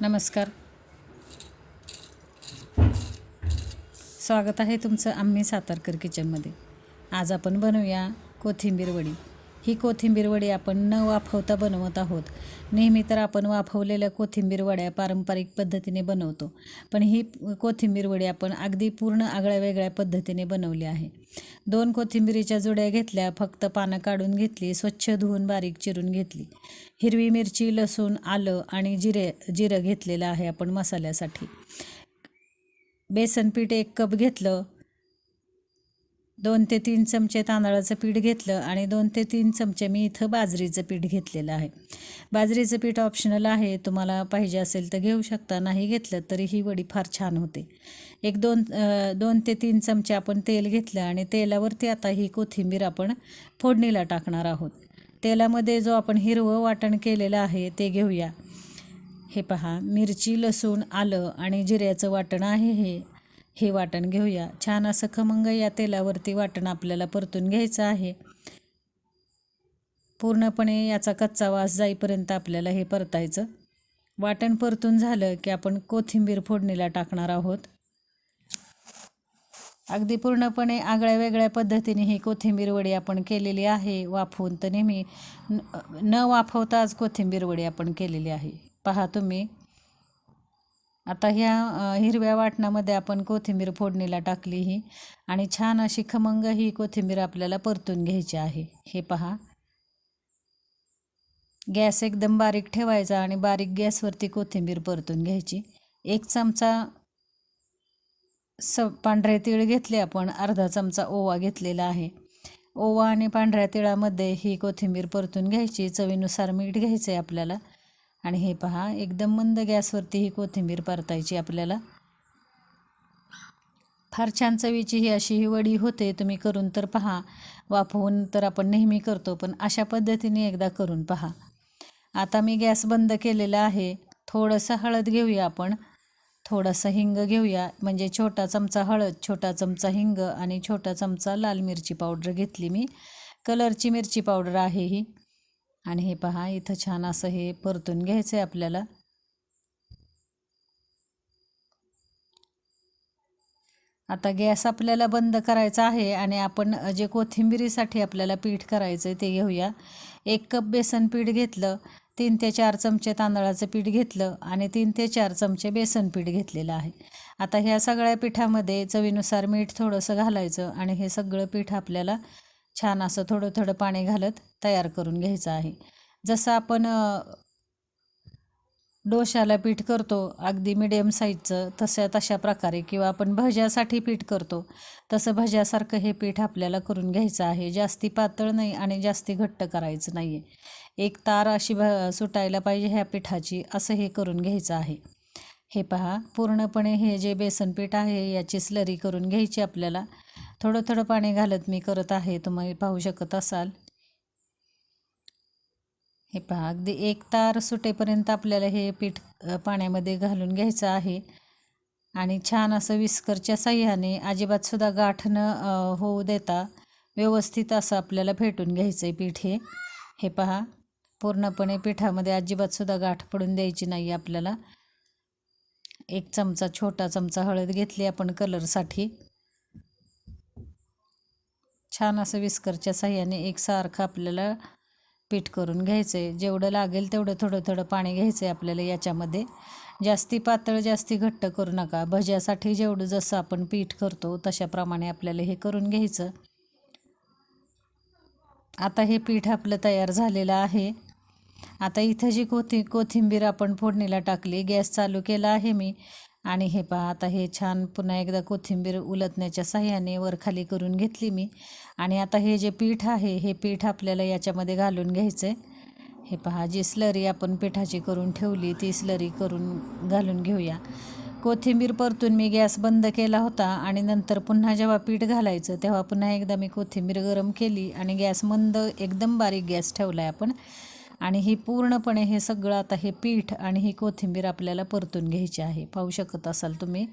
नमस्कार. स्वागत आहे तुमचं आम्ही सातारकर किचनमध्ये. आज आपण बनवूया कोथिंबीर वडी. ही कोथिंबीर वडी आपण न वाफवता बनवत आहोत. नेहमी तर आपण वाफवलेल्या कोथिंबीर वड्या पारंपरिक पद्धतीने बनवतो. पण ही कोथिंबीर वडी आपण अगदी पूर्ण आगळ्या वेगळ्या पद्धतीने बनवली आहे. दोन कोथिंबीरीच्या जुड्या घेतल्या फक्त पानं काढून घेतली स्वच्छ धुवून बारीक चिरून घेतली. हिरवी मिरची लसूण आलं आणि जिरे जिरं घेतलेलं आहे आपण मसाल्यासाठी. बेसन पीठ एक कप घेतलं दोन ते तीन चमचे तांदळाचं पीठ घेतलं आणि दोन ते तीन चमचे मी इथं बाजरीचं पीठ घेतलेलं आहे. बाजरीचं पीठ ऑप्शनल आहे तुम्हाला पाहिजे असेल तर घेऊ शकता नाही घेतलं तरी ही वडी फार छान होते. एक दोन दोन ते तीन चमचे आपण तेल घेतलं आणि तेलावरती आता ही कोथिंबीर आपण फोडणीला टाकणार आहोत. तेलामध्ये जो आपण हिरवं वाटण केलेलं आहे ते घेऊया. हे पहा मिरची लसूण आलं आणि जिऱ्याचं वाटण आहे हे. हे वाटण घेऊया. छान असं खमंग या तेलावरती वाटण आपल्याला परतून घ्यायचं आहे. पूर्णपणे याचा कच्चा वास जाईपर्यंत आपल्याला हे परतायचं. वाटण परतून झालं की आपण कोथिंबीर फोडणीला टाकणार आहोत. अगदी पूर्णपणे आगळ्या वेगळ्या पद्धतीने ही कोथिंबीर वडी आपण केलेली आहे. वाफवून तर नेहमी न वाफवता आज कोथिंबीर वडी आपण केलेली आहे. पहा तुम्ही. आता ह्या हिरव्या वाटणामध्ये आपण कोथिंबीर फोडणीला टाकली ही. आणि छान अशी खमंग ही कोथिंबीर आपल्याला परतून घ्यायची आहे. हे पहा. गॅस एकदम बारीक ठेवायचा आणि बारीक गॅसवरती कोथिंबीर परतून घ्यायची. एक चमचा स पांढरे तीळ घेतले आपण. अर्धा चमचा ओवा घेतलेला आहे. ओवा आणि पांढऱ्या तिळामध्ये ही कोथिंबीर परतून घ्यायची. चवीनुसार मीठ घ्यायचं आहे आपल्याला. आणि हे पहा एकदम मंद गॅसवरती ही कोथिंबीर परतायची आपल्याला. फार छान चवीची ही अशी ही वडी होते तुम्ही करून तर पहा. वाफवून तर आपण नेहमी करतो पण अशा पद्धतीने एकदा करून पहा. आता मी गॅस बंद केलेला आहे. थोडंसं हळद घेऊया आपण. थोडासा हिंग घेऊया म्हणजे छोटा चमचा हळद छोटा चमचा हिंग आणि छोटा चमचा लाल मिरची पावडर घेतली मी. कलरची मिरची पावडर आहे ही. आणि हे पहा इथं छान असं हे परतून घ्यायचं आहे आपल्याला. आता गॅस आपल्याला बंद करायचा आहे आणि आपण जे कोथिंबिरीसाठी आपल्याला पीठ करायचं आहे ते घेऊया. एक कप बेसन पीठ घेतलं तीन ते चार चमचे तांदळाचं पीठ घेतलं आणि तीन ते चार चमचे बेसन पीठ घेतलेलं आहे. आता ह्या सगळ्या पिठामध्ये चवीनुसार मीठ थोडंसं घालायचं आणि हे सगळं पीठ आपल्याला छान असं थोडं थोडं पाणी घालत तयार करून घ्यायचं आहे. जसं आपण डोशाला पीठ करतो अगदी मिडियम साईजचं तसं तशा प्रकारे किंवा आपण भज्यासाठी पीठ करतो तसं भज्यासारखं हे पीठ आपल्याला करून घ्यायचं आहे. जास्ती पातळ नाही आणि जास्ती घट्ट करायचं नाही आहे एक तार अशी भ सुटायला पाहिजे ह्या पिठाची असं हे करून घ्यायचं आहे. हे पहा पूर्णपणे हे जे बेसन पीठ आहे याची स्लरी करून घ्यायची आपल्याला. थोडं थोडं पाणी घालत मी करत आहे. तुम्ही पाहू शकत असाल. हे पहा अगदी एक तार सुटेपर्यंत आपल्याला हे पीठ पाण्यामध्ये घालून घ्यायचं आहे. आणि छान असं विस्करच्या साह्याने अजिबातसुद्धा गाठ न होऊ देता व्यवस्थित असं आपल्याला फेटून घ्यायचं आहे पीठ हे. हे पहा पूर्णपणे पिठामध्ये अजिबातसुद्धा गाठ पडून द्यायची नाही आपल्याला. एक चमचा छोटा चमचा हळद घेतली आपण कलरसाठी. छान असं विस्करच्या साह्याने एकसारखं आपल्याला पीठ करून घ्यायचं आहे जेवढं लागेल तेवढं थोडं थोडं पाणी घ्यायचं आहे आपल्याला याच्यामध्ये. जास्ती पातळ जास्ती घट्ट करू नका. भज्यासाठी जेवढं जसं आपण पीठ करतो तशाप्रमाणे आपल्याला हे करून घ्यायचं. आता हे पीठ आपलं तयार झालेलं आहे. आता इथं जी कोथि कोथिंबीर आपण फोडणीला टाकली गॅस चालू केला आहे मी. आणि हे पहा आता हे छान पुन्हा एकदा कोथिंबीर उलटण्याच्या साह्याने वरखाली करून घेतली मी. आणि आता हे जे पीठ आहे हे पीठ आपल्याला याच्यामध्ये घालून घ्यायचं आहे हे पहा जी स्लरी आपण पिठाची करून ठेवली ती स्लरी करून घालून घेऊया. कोथिंबीर परतून मी गॅस बंद केला होता आणि नंतर पुन्हा जेव्हा पीठ घालायचं तेव्हा पुन्हा एकदा मी कोथिंबीर गरम केली आणि गॅस मंद एकदम बारीक गॅस ठेवला आहे आपण. आणि हे पूर्णपणे हे सगळं आता हे पीठ आणि ही कोथिंबीर आपल्याला परतून घ्यायची आहे. पाहू शकत असाल तुम्ही?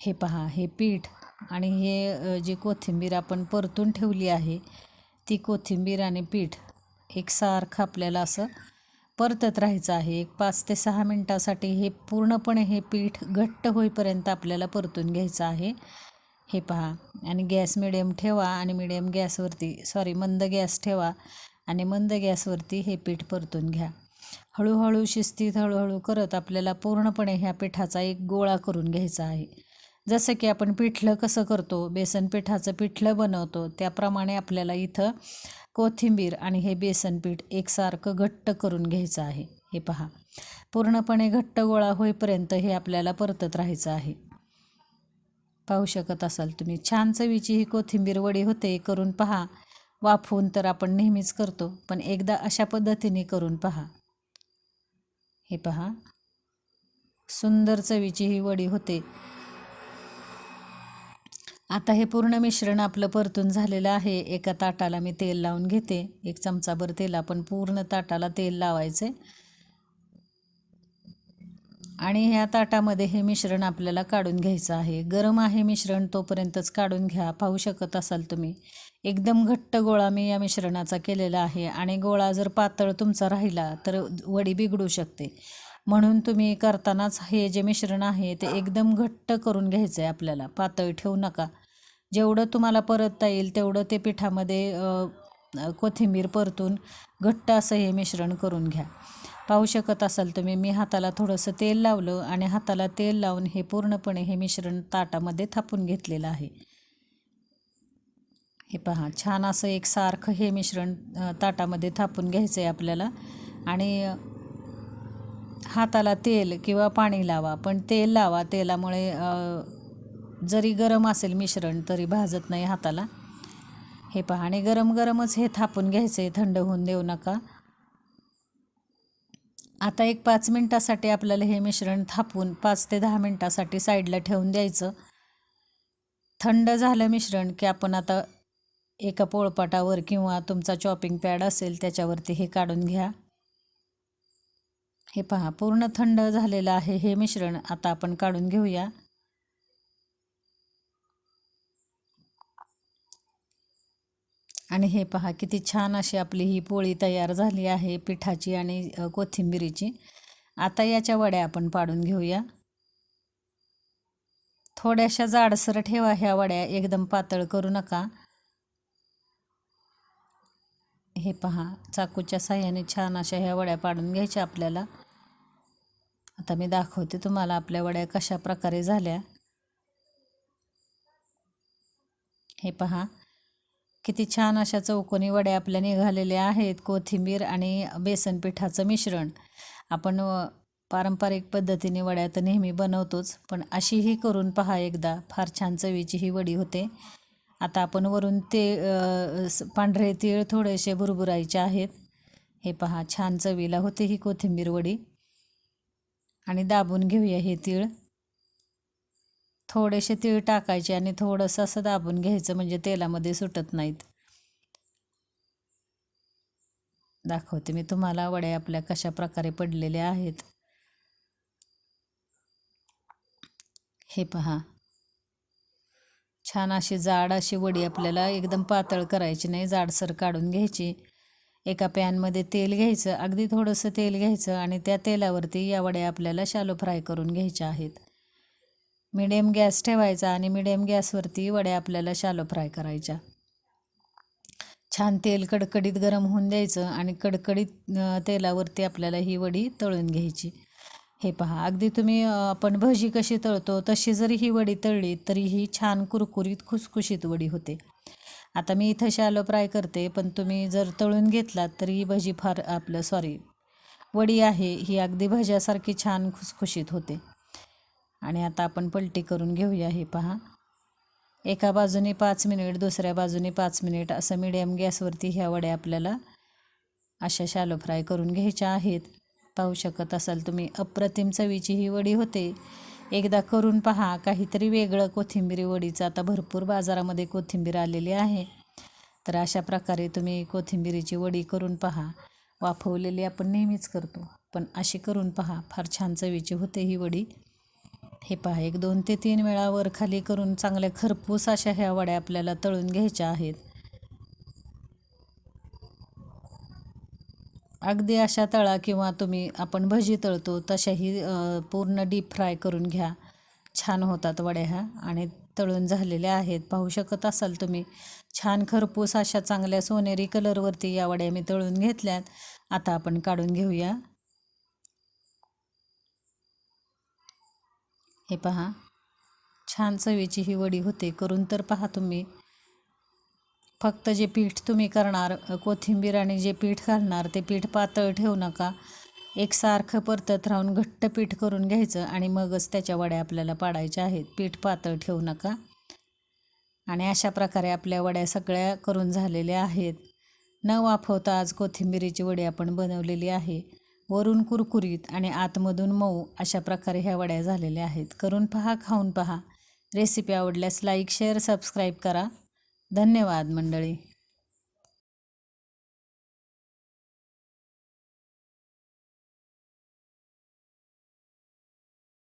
हे पहा हे पीठ आणि हे जी कोथिंबीर आपण परतून ठेवली आहे ती कोथिंबीर आणि पीठ एकसारखं आपल्याला असं परतत राहायचं आहे. एक पाच ते सहा मिनटासाठी हे पूर्णपणे हे पीठ घट्ट होईपर्यंत आपल्याला परतून घ्यायचं आहे. हे पहा आणि गॅस मिडियम ठेवा आणि मिडियम गॅसवरती सॉरी मंद गॅस ठेवा. आणि मंद गॅसवरती हे पीठ परतून घ्या. हळूहळू शिस्तीत हळूहळू करत आपल्याला पूर्णपणे ह्या पिठाचा एक गोळा करून घ्यायचा आहे. जसं की आपण पिठलं कसं करतो बेसन पिठाचं पिठलं बनवतो त्याप्रमाणे आपल्याला इथं कोथिंबीर आणि हे बेसन पीठ एकसारखं घट्ट करून घ्यायचं आहे. हे पहा. पूर्णपणे घट्ट गोळा होईपर्यंत हे आपल्याला परतत राहायचं आहे. पाहू शकत असाल तुम्ही छान चवीची ही कोथिंबीर वडी होते करून पहा. वाफवून तर आपण नेहमीच करतो पण एकदा अशा पद्धतीने करून पहा. हे पहा. सुंदर चवीची ही वडी होते. आता हे पूर्ण मिश्रण आपलं परतून झालेलं आहे. एका ताटाला मी तेल लावून घेते. एक चमचाभर तेल आपण पूर्ण ताटाला तेल लावायचे. आणि ह्या ताटामध्ये हे मिश्रण आपल्याला काढून घ्यायचं आहे. गरम आहे मिश्रण तोपर्यंतच काढून घ्या. पाहू शकत असाल तुम्ही. एकदम घट्ट गोळा मी या मिश्रणाचा केलेला आहे. आणि गोळा जर पातळ तुमचा राहिला तर वडी बिघडू शकते. म्हणून तुम्ही करतानाच हे जे मिश्रण आहे ते एकदम घट्ट करून घ्यायचं आहे आपल्याला. पातळ ठेवू नका. जेवढं तुम्हाला परतता येईल तेवढं ते पिठामध्ये कोथिंबीर परतून घट्ट असं हे मिश्रण करून घ्या. पाहू शकत असाल तुम्ही मी हाताला थोडंसं तेल लावलं आणि हाताला तेल लावून हे पूर्णपणे हे मिश्रण ताटामध्ये थापून घेतलेलं आहे. हे पहा छान असं एक सारखं हे मिश्रण ताटामध्ये थापून घ्यायचं आहे आपल्याला. आणि हाताला तेल किंवा पाणी लावा पण तेल लावा. तेलामुळे जरी गरम असेल मिश्रण तरी भाजत नाही हाताला. हे पहा आणि गरम गरमच हे थापून घ्यायचं आहे थंड होऊन देऊ नका. आता एक पाच मिनटासाठी आपल्याला हे मिश्रण थापून पाच ते दहा मिनटासाठी साईडला ठेवून द्यायचं. थंड झालं मिश्रण की आपण आता एका पोळपाटावर किंवा तुमचा चॉपिंग पॅड असेल त्याच्यावरती हे काढून घ्या. हे पहा पूर्ण थंड झालेलं आहे हे मिश्रण. आता आपण काढून घेऊया. आणि हे पहा किती छान अशी आपली ही पोळी तयार झाली आहे पिठाची आणि कोथिंबिरीची. आता याच्या वड्या आपण पाडून घेऊया. थोड्याशा जाडसर ठेवा ह्या वड्या एकदम पातळ करू नका. हे पहा चाकूच्या साह्याने छान अशा ह्या वड्या पाडून घ्यायच्या आपल्याला. आता मी दाखवते तुम्हाला आपल्या वड्या कशा प्रकारे झाल्या. हे पहा किती छान अशा चौकोनी वड्या आपल्या निघालेल्या आहेत कोथिंबीर आणि बेसन पिठाचं मिश्रण. आपण पारंपरिक पद्धतीने वड्या तर नेहमी बनवतोच पण अशीही करून पहा एकदा फार छान चवीची ही वडी होते. आता आपण वरून ते पांढरे तीळ थोडेसे भुरभुरायचे आहेत. हे पहा छान चवीला होते ही कोथिंबीर वडी. आणि दाबून घेऊया हे तीळ. थोडेसे तीळ टाकायचे आणि थोडंसं असं दाबून घ्यायचं म्हणजे तेलामध्ये सुटत नाहीत. दाखवते मी तुम्हाला वड्या आपल्या कशा प्रकारे पडलेल्या आहेत. हे पहा छान अशी जाड अशी वडी आपल्याला एकदम पातळ करायची नाही जाडसर काढून घ्यायची. एका पॅनमध्ये तेल घ्यायचं अगदी थोडंसं तेल घ्यायचं आणि त्या तेलावरती या वड्या आपल्याला शालो फ्राय करून घ्यायच्या आहेत. मिडियम गॅस ठेवायचा आणि मिडियम गॅसवरती वड्या आपल्याला शालो फ्राय करायच्या. छान तेल कडकडीत गरम होऊन द्यायचं आणि कडकडीत तेलावरती आपल्याला ही वडी तळून घ्यायची. हे पहा अगदी तुम्ही आपण भजी कशी तळतो तशी जरी ही वडी तळली तरी ही छान कुरकुरीत खुसखुशीत वडी होते. आता मी इथं शालो फ्राय करते पण तुम्ही जर तळून घेतलात तरी ही भजी फार आपलं सॉरी वडी आहे ही अगदी भज्यासारखी छान खुसखुशीत होते. आणि आता आपण पलटी करून घेऊया हे पहा. एका बाजूने पाच मिनिट दुसऱ्या बाजूने पाच मिनिट असं मिडियम गॅसवरती ह्या वड्या आपल्याला अशा शालो फ्राय करून घ्यायच्या आहेत. पाहू शकत असाल तुम्ही. अप्रतिम चवीची ही वडी होते. एकदा करून पहा काहीतरी वेगळं कोथिंबीरी वडीचं. आता भरपूर बाजारामध्ये कोथिंबीर आलेली आहे. तर अशा प्रकारे तुम्ही कोथिंबिरीची वडी करून पहा. वाफवलेली आपण नेहमीच करतो. पण अशी करून पहा फार छान चवीची होते ही वडी. हे पहा एक दोन ते तीन वेळा वरखाली करून चांगल्या खरपूस अशा ह्या वड्या आपल्याला तळून घ्यायच्या आहेत. अगदी अशा तळा किंवा तुम्ही आपण भजी तळतो तशाही पूर्ण डीप फ्राय करून घ्या. छान होतात वड्या ह्या आणि तळून झालेल्या आहेत. पाहू शकत असाल तुम्ही. छान खरपूस अशा चांगल्या सोनेरी कलरवरती या वड्या मी तळून घेतल्यात. आता आपण काढून घेऊया. हे पहा. छान चवीची ही वडी होते. करून तर पहा तुम्ही. फक्त जे पीठ तुम्ही करणार कोथिंबीर आणि जे पीठ घालणार ते पीठ पातळ ठेवू नका. एकसारखं परतत राहून घट्ट पीठ करून घ्यायचं आणि मगच त्याच्या वड्या आपल्याला पाडायच्या आहेत. पीठ पातळ ठेवू नका. आणि अशा प्रकारे आपल्या वड्या सगळ्या करून झालेल्या आहेत. न वाफवता आज कोथिंबिरीची वडी आपण बनवलेली आहे. वरून कुरकुरीत आणि आतमधून मऊ अशा प्रकारे ह्या वड्या झालेल्या आहेत. करून पहा खाऊन पहा. रेसिपी आवडल्यास लाईक शेअर सबस्क्राईब करा. धन्यवाद मंडळी.